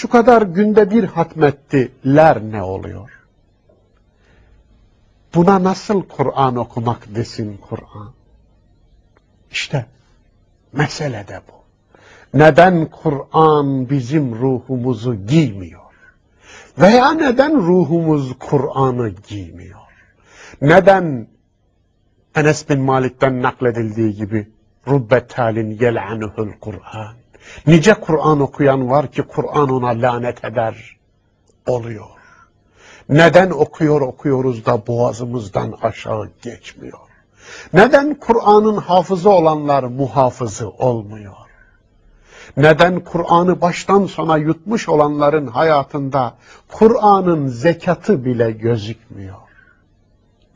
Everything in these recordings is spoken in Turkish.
şu kadar günde bir hatmettiler ne oluyor? Buna nasıl Kur'an okumak desin Kur'an? İşte mesele de bu. Neden Kur'an bizim ruhumuzu giymiyor? Veya neden ruhumuz Kur'an'ı giymiyor? Neden Enes bin Malik'ten nakledildiği gibi rubbet halin yel'anuhul Kur'an. Nice Kur'an okuyan var ki Kur'an ona lanet eder oluyor. Neden okuyor okuyoruz da boğazımızdan aşağı geçmiyor? Neden Kur'an'ın hafızı olanlar muhafızı olmuyor? Neden Kur'an'ı baştan sona yutmuş olanların hayatında Kur'an'ın zekatı bile gözükmüyor?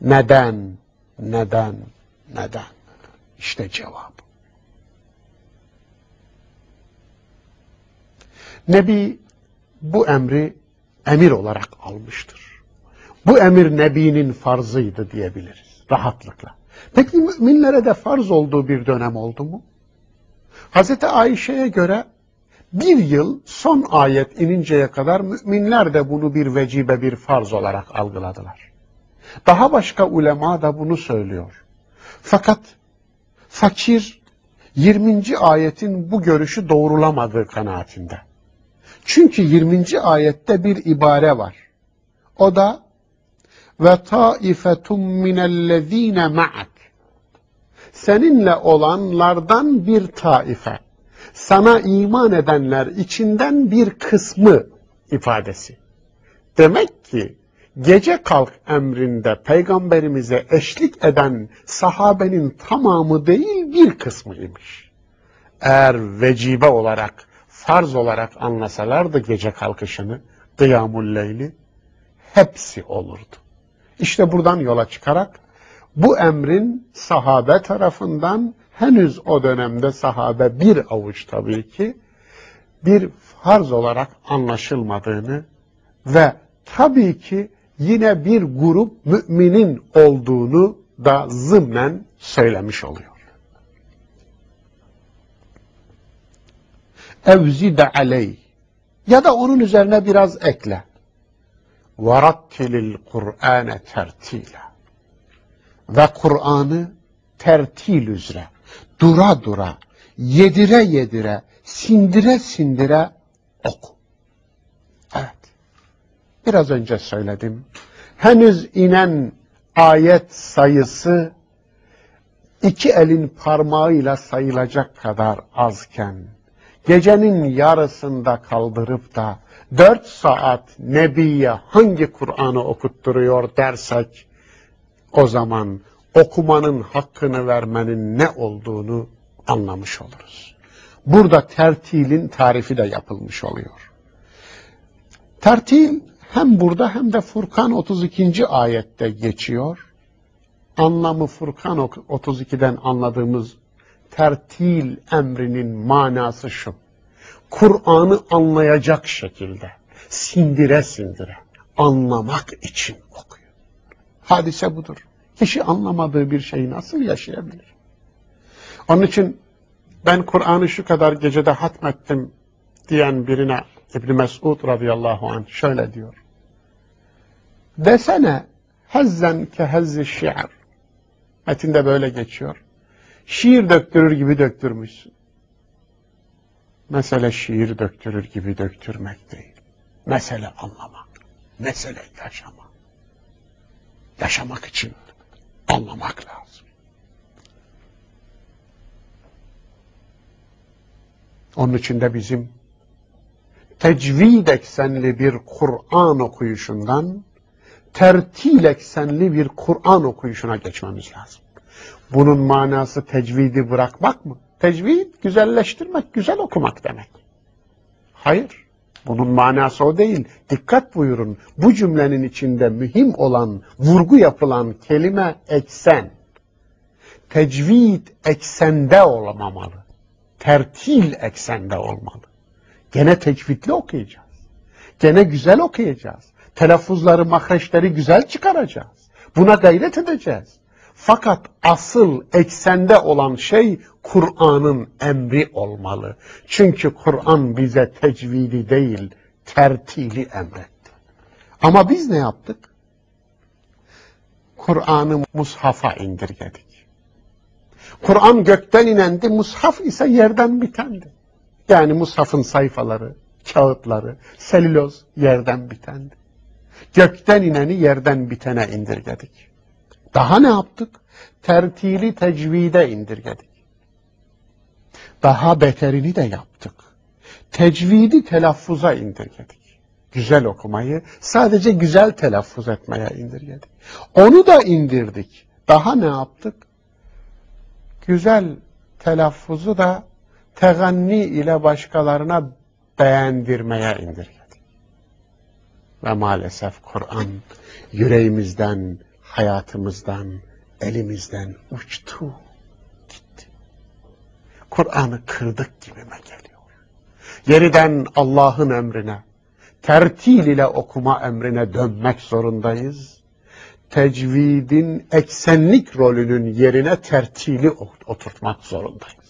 Neden? Neden? Neden? İşte cevap. Nebi bu emri emir olarak almıştır. Bu emir Nebi'nin farzıydı diyebiliriz rahatlıkla. Peki müminlere de farz olduğu bir dönem oldu mu? Hazreti Ayşe'ye göre bir yıl son ayet ininceye kadar müminler de bunu bir vecibe bir farz olarak algıladılar. Daha başka ulema da bunu söylüyor. Fakat fakir 20. ayetin bu görüşü doğrulamadığı kanaatinde. Çünkü 20. ayette bir ibare var. O da ve taifetum minellezine ma'ak seninle olanlardan bir taife sana iman edenler içinden bir kısmı ifadesi. Demek ki gece kalk emrinde peygamberimize eşlik eden sahabenin tamamı değil bir kısmıymış. Eğer vecibe olarak, farz olarak anlasalardı gece kalkışını, kıyamul leyli, hepsi olurdu. İşte buradan yola çıkarak bu emrin sahabe tarafından henüz o dönemde sahabe bir avuç tabii ki bir farz olarak anlaşılmadığını ve tabii ki yine bir grup müminin olduğunu da zımnen söylemiş oluyor. Evzide aley ya da onun üzerine biraz ekle. وَرَتِّلِ الْقُرْآنَ tertila Ve Kur'an'ı tertil üzere, dura dura, yedire yedire, sindire sindire oku. Evet. Biraz önce söyledim. Henüz inen ayet sayısı iki elin parmağıyla sayılacak kadar azken, gecenin yarısında kaldırıp da dört saat Nebi'ye hangi Kur'an'ı okutturuyor dersek, o zaman okumanın hakkını vermenin ne olduğunu anlamış oluruz. Burada tertilin tarifi de yapılmış oluyor. Tertil hem burada hem de Furkan 32. ayette geçiyor. Anlamı Furkan 32'den anladığımız tertil emrinin manası şu. Kur'an'ı anlayacak şekilde, sindire sindire, anlamak için okuyor. Hadise budur. Kişi anlamadığı bir şeyi nasıl yaşayabilir? Onun için ben Kur'an'ı şu kadar gecede hatmettim diyen birine İbn Mesud radıyallahu anh şöyle diyor. Desene hezzen ke hezzi şi'r. Metinde böyle geçiyor. Şiir döktürür gibi döktürmüşsün. Mesele şiir döktürür gibi döktürmek değil. Mesele anlamak. Mesele yaşamak. Yaşamak için anlamak lazım. Onun için de bizim tecvid eksenli bir Kur'an okuyuşundan tertil eksenli bir Kur'an okuyuşuna geçmemiz lazım. Bunun manası tecvidi bırakmak mı? Tecvid güzelleştirmek, güzel okumak demek. Hayır. Bunun manası o değil. Dikkat buyurun. Bu cümlenin içinde mühim olan, vurgu yapılan kelime eksen. Tecvid eksende olmamalı. Tertil eksende olmalı. Gene tecvidli okuyacağız. Gene güzel okuyacağız. Telaffuzları, mahreçleri güzel çıkaracağız. Buna gayret edeceğiz. Fakat asıl eksende olan şey Kur'an'ın emri olmalı. Çünkü Kur'an bize tecvidi değil, tertili emretti. Ama biz ne yaptık? Kur'an'ı mushafa indirgedik. Kur'an gökten inendi, mushaf ise yerden bitendi. Yani mushafın sayfaları, kağıtları, selüloz yerden bitendi. Gökten ineni yerden bitene indirgedik. Daha ne yaptık? Tertili tecvide indirgedik. Daha beterini de yaptık. Tecvidi telaffuza indirgedik. Güzel okumayı sadece güzel telaffuz etmeye indirgedik. Onu da indirdik. Daha ne yaptık? Güzel telaffuzu da teganni ile başkalarına beğendirmeye indirgedik. Ve maalesef Kur'an yüreğimizden, hayatımızdan, elimizden uçtu, gitti. Kur'an'ı kırdık gibime geliyor. Yeniden Allah'ın emrine, tertil ile okuma emrine dönmek zorundayız. Tecvidin eksenlik rolünün yerine tertili oturtmak zorundayız.